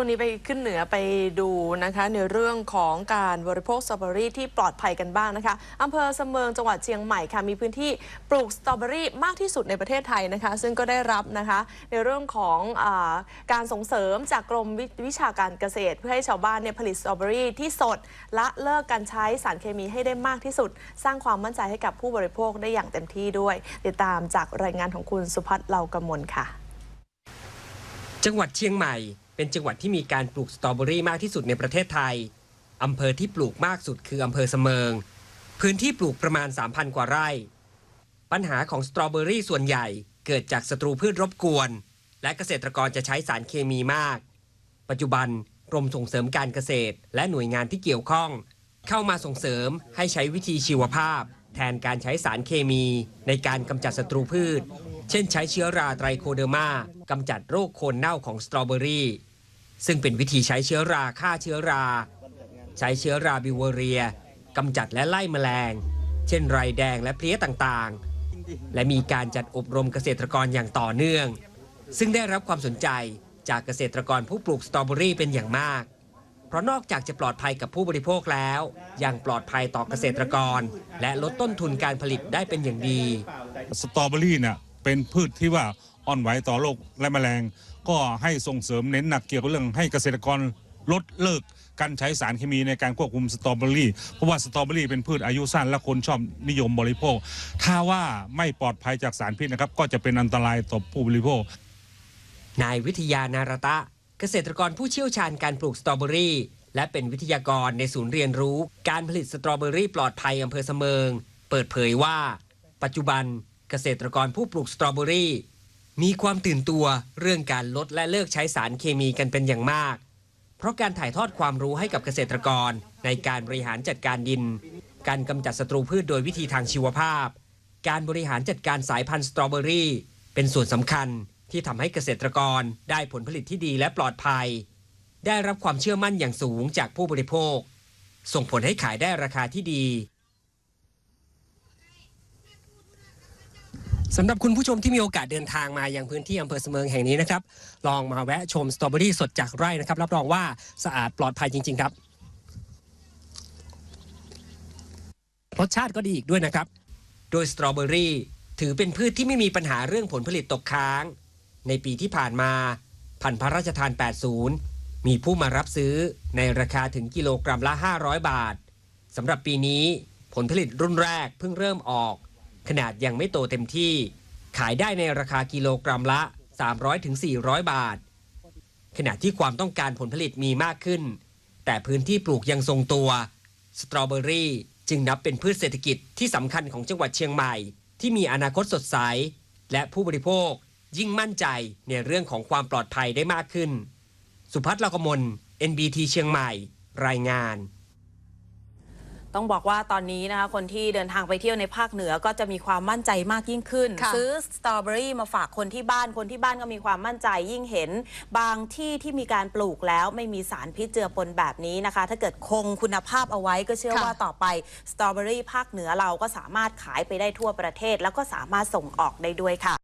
ช่วงนี้ไปขึ้นเหนือไปดูนะคะ ในเรื่องของการบริโภคสตรอเบอรี่ที่ปลอดภัยกันบ้างนะคะอำเภอเสมิงจังหวัดเชียงใหม่ค่ะมีพื้นที่ปลูกสตรอเบอรี่มากที่สุดในประเทศไทยนะคะ ซึ่งก็ได้รับนะคะ ในเรื่องของอาการส่งเสริมจากกรมวิวิชาการเกษตร เพื่อให้ชาวบ้านเนี่ยผลิตสตรอเบอรี่ที่สดละเลิกการใช้สารเคมีให้ได้มากที่สุด สร้างความมั่นใจให้กับผู้บริโภคได้อย่างเต็มที่ด้วย ติดตามจากรายงานของคุณสุพัฒน์เลากมลค่ะ จังหวัดเชียงใหม่ เป็นจังหวัดที่มีการปลูกสตรอเบอรี่มากที่สุดในประเทศไทย อำเภอที่ปลูกมากสุดคืออำเภอเสมิง พื้นที่ปลูกประมาณ 3,000 กว่าไร่ ปัญหาของสตรอเบอรี่ส่วนใหญ่เกิดจากศัตรูพืชรบกวน และเกษตรกรจะใช้สารเคมีมาก ปัจจุบันกรมส่งเสริมการเกษตร และหน่วยงานที่เกี่ยวข้อง เข้ามาส่งเสริมให้ใช้วิธีชีวภาพ แทนการใช้สารเคมี ในการกำจัดศัตรูพืช เช่นใช้เชื้อราไตรโคเดอร์มากำจัดโรคโคนเน่าของสตรอเบอรี่ ซึ่งเป็นวิธีใช้เชื้อราฆ่าเชื้อรา ใช้เชื้อราบิวเรียกำจัดและไล่แมลง เช่นไรแดงและเพลี้ยต่างๆ และมีการจัดอบรมเกษตรกรอย่างต่อเนื่อง ซึ่งได้รับความสนใจจากเกษตรกรผู้ปลูกสตรอเบอรี่เป็นอย่างมาก เพราะนอกจากจะปลอดภัยกับผู้บริโภคแล้ว ยังปลอดภัยต่อเกษตรกร และลดต้นทุนการผลิตได้เป็นอย่างดี สตรอเบอรี่เนี่ยเป็นพืชที่ว่า อ่อนไหวต่อโรคและแมลง ก็ให้ส่งเสริมเน้นหนักเกี่ยวกับเรื่องให้เกษตรกรลดเลิกการใช้สารเคมีในการควบคุมสตรอเบอรี่ เพราะว่าสตรอเบอรี่เป็นพืชอายุสั้นและคนชอบนิยมบริโภค ถ้าว่าไม่ปลอดภัยจากสารพิษนะครับ ก็จะเป็นอันตรายต่อผู้บริโภค นายวิทยานารตะ เกษตรกรผู้เชี่ยวชาญการปลูกสตรอเบอรี่ และเป็นวิทยากรในศูนย์เรียนรู้ การผลิตสตรอเบอรี่ปลอดภัยอำเภอเสมิง เปิดเผยว่า ปัจจุบันเกษตรกรผู้ปลูกสตรอเบอรี่ มีความตื่นตัวเรื่องการลดและเลิกใช้สารเคมีกันเป็นอย่างมาก เพราะการถ่ายทอดความรู้ให้กับเกษตรกร ในการบริหารจัดการดิน การกำจัดศัตรูพืชโดยวิธีทางชีวภาพ การบริหารจัดการสายพันธุ์สตรอเบอรี่เป็นส่วนสำคัญที่ทำให้เกษตรกรได้ผลผลิตที่ดีและปลอดภัย ได้รับความเชื่อมั่นอย่างสูงจากผู้บริโภค ส่งผลให้ขายได้ราคาที่ดี สำหรับคุณผู้ชมที่มีโอกาสเดินทางมายังพื้นที่อำเภอเสมิงแห่งนี้นะครับ ลองมาแวะชมสตรอเบอรี่สดจากไร่นะครับ รับรองว่าสะอาดปลอดภัยจริง ๆ ครับ รสชาติก็ดีอีกด้วยนะครับ โดยสตรอเบอรี่ถือเป็นพืชที่ไม่มีปัญหาเรื่องผลผลิตตกค้าง ในปีที่ผ่านมา พันธุ์พระราชทาน 80 มีผู้มารับซื้อในราคาถึงกิโลกรัมละ 500 บาทสำหรับปีนี้ผลผลิตรุ่นแรกเพิ่งเริ่มออก ขนาดยังไม่โตเต็มที่ ขายได้ในราคากิโลกรัมละ 300-400 บาท ขณะที่ความต้องการผลผลิตมีมากขึ้น แต่พื้นที่ปลูกยังทรงตัว สตรอเบอรี่จึงนับเป็นพืชเศรษฐกิจที่สำคัญของจังหวัดเชียงใหม่ ที่มีอนาคตสดใส และผู้บริโภคยิ่งมั่นใจในเรื่องของความปลอดภัยได้มากขึ้น สุพัฒน์ลกมล NBT เชียงใหม่ รายงาน ต้องบอกว่าตอนนี้นะคะคนที่เดินทางไปเที่ยวในภาคเหนือก็จะมีความมั่นใจมากยิ่งขึ้นค่ะซื้อสตรอเบอรี่มาฝากคนที่บ้านคนที่บ้านก็มีความมั่นใจยิ่งเห็น บางที่ที่มีการปลูกแล้วไม่มีสารพิษเจือปนแบบนี้นะคะ ถ้าเกิดคงคุณภาพเอาไว้ก็เชื่อค่ะว่าต่อไปสตรอเบอรี่ภาคเหนือเราก็สามารถขายไปได้ทั่วประเทศ แล้วก็สามารถส่งออกได้ด้วยค่ะ